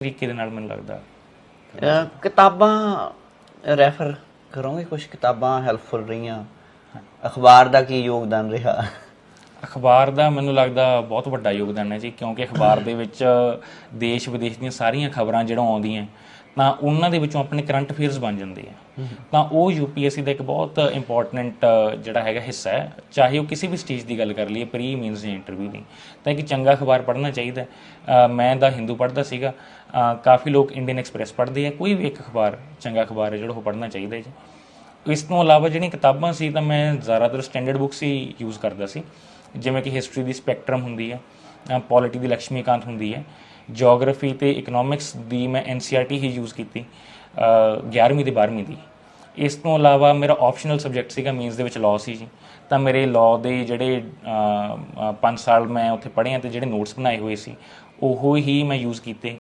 ਤਰੀਕੇ ਦੇ ਨਾਲ ਮੈਨੂੰ ਲੱਗਦਾ। ਕਿਤਾਬਾਂ ਰੈਫਰ ਕਰੋਗੇ ਕੁਝ ਕਿਤਾਬਾਂ ਹੈਲਪਫੁਲ ਰਹੀਆਂ। ਅਖਬਾਰ ਦਾ ਕੀ ਯੋਗਦਾਨ ਰਿਹਾ? ਅਖਬਾਰ ਦਾ ਮੈਨੂੰ ਲੱਗਦਾ ਬਹੁਤ ਵੱਡਾ ਯੋਗਦਾਨ ਹੈ ਜੀ, ਕਿਉਂਕਿ ਅਖਬਾਰ ਦੇ ਵਿੱਚ ਦੇਸ਼ ਵਿਦੇਸ਼ ਦੀਆਂ ਸਾਰੀਆਂ ਖਬਰਾਂ ਜਿਹੜੀਆਂ ਆਉਂਦੀਆਂ, ਤਾਂ ਉਹਨਾਂ ਦੇ ਵਿੱਚੋਂ ਆਪਣੇ ਕਰੰਟ ਅਫੇਅਰਸ ਬਣ ਜਾਂਦੇ ਆ। ਤਾਂ ਉਹ ਯੂਪੀਐਸਸੀ ਦਾ ਇੱਕ ਬਹੁਤ ਇੰਪੋਰਟੈਂਟ ਜਿਹੜਾ ਹੈਗਾ ਹਿੱਸਾ ਹੈ। ਚਾਹੇ ਉਹ ਕਿਸੇ ਵੀ ਸਟੇਜ ਦੀ ਗੱਲ ਕਰ ਲਈਏ ਪ੍ਰੀ ਮੀਨਸ ਜਾਂ ਇੰਟਰਵਿਊ ਦੀ। ਤਾਂ ਇੱਕ ਚੰਗਾ ਅਖਬਾਰ ਪੜ੍ਹਨਾ ਚਾਹੀਦਾ ਮੈਂ ਦਾ ਹਿੰਦੂ ਪੜ੍ਹਦਾ ਸੀਗਾ। ਕਾਫੀ ਲੋਕ ਇੰਡੀਅਨ ਐਕਸਪ੍ਰੈਸ ਪੜ੍ਹਦੇ ਆ। ਕੋਈ ਵੀ ਇੱਕ ਅਖਬਾਰ, ਚੰਗਾ ਅਖਬਾਰ ਹੈ ਜਿਹੜਾ ਉਹ ਪੜ੍ਹਨਾ ਚਾਹੀਦਾ ਜੀ। ਇਸ ਤੋਂ ਇਲਾਵਾ ਜਿਹੜੀਆਂ ਕਿਤਾਬਾਂ ਸੀ, ਤਾਂ ਮੈਂ ਜ਼ਿਆਦਾਤਰ ਸਟੈਂਡਰਡ ਬੁੱਕਸ ਹੀ ਯੂਜ਼ ਕਰਦਾ ਸੀ। ਜਿਵੇਂ ਕਿ ਹਿਸਟਰੀ ਦੀ ਸਪੈਕਟਰਮ ਹੁੰਦੀ ਹੈ ਪੋਲਿਟੀ ਦੀ ਲక్ష్ਮੀਕਾਂਤ ਹੁੰਦੀ ਹੈ ਜੀਓਗ੍ਰਾਫੀ ਤੇ ਇਕਨੋਮਿਕਸ ਦੀ ਮੈਂ ਐਨਸੀਆਰਟੀ ਹੀ ਯੂਜ਼ ਕੀਤੀ, ਅਹ 11ਵੀਂ ਤੇ 12ਵੀਂ ਦੀ। ਇਸ ਤੋਂ ਇਲਾਵਾ ਮੇਰਾ ਆਪਸ਼ਨਲ ਸਬਜੈਕਟ ਸੀਗਾ ਮੀਨਸ ਦੇ ਵਿੱਚ ਲਾਅ ਸੀ ਜੀ। ਤਾਂ ਮੇਰੇ ਲਾਅ ਦੇ ਜਿਹੜੇ 5 ਸਾਲ ਮੈਂ ਉੱਥੇ ਪੜ੍ਹੇ ਆ ਤੇ ਜਿਹੜੇ ਨੋਟਸ ਬਣਾਏ ਹੋਏ ਸੀ, ਉਹ ਹੀ ਮੈਂ ਯੂਜ਼ ਕੀਤੇ।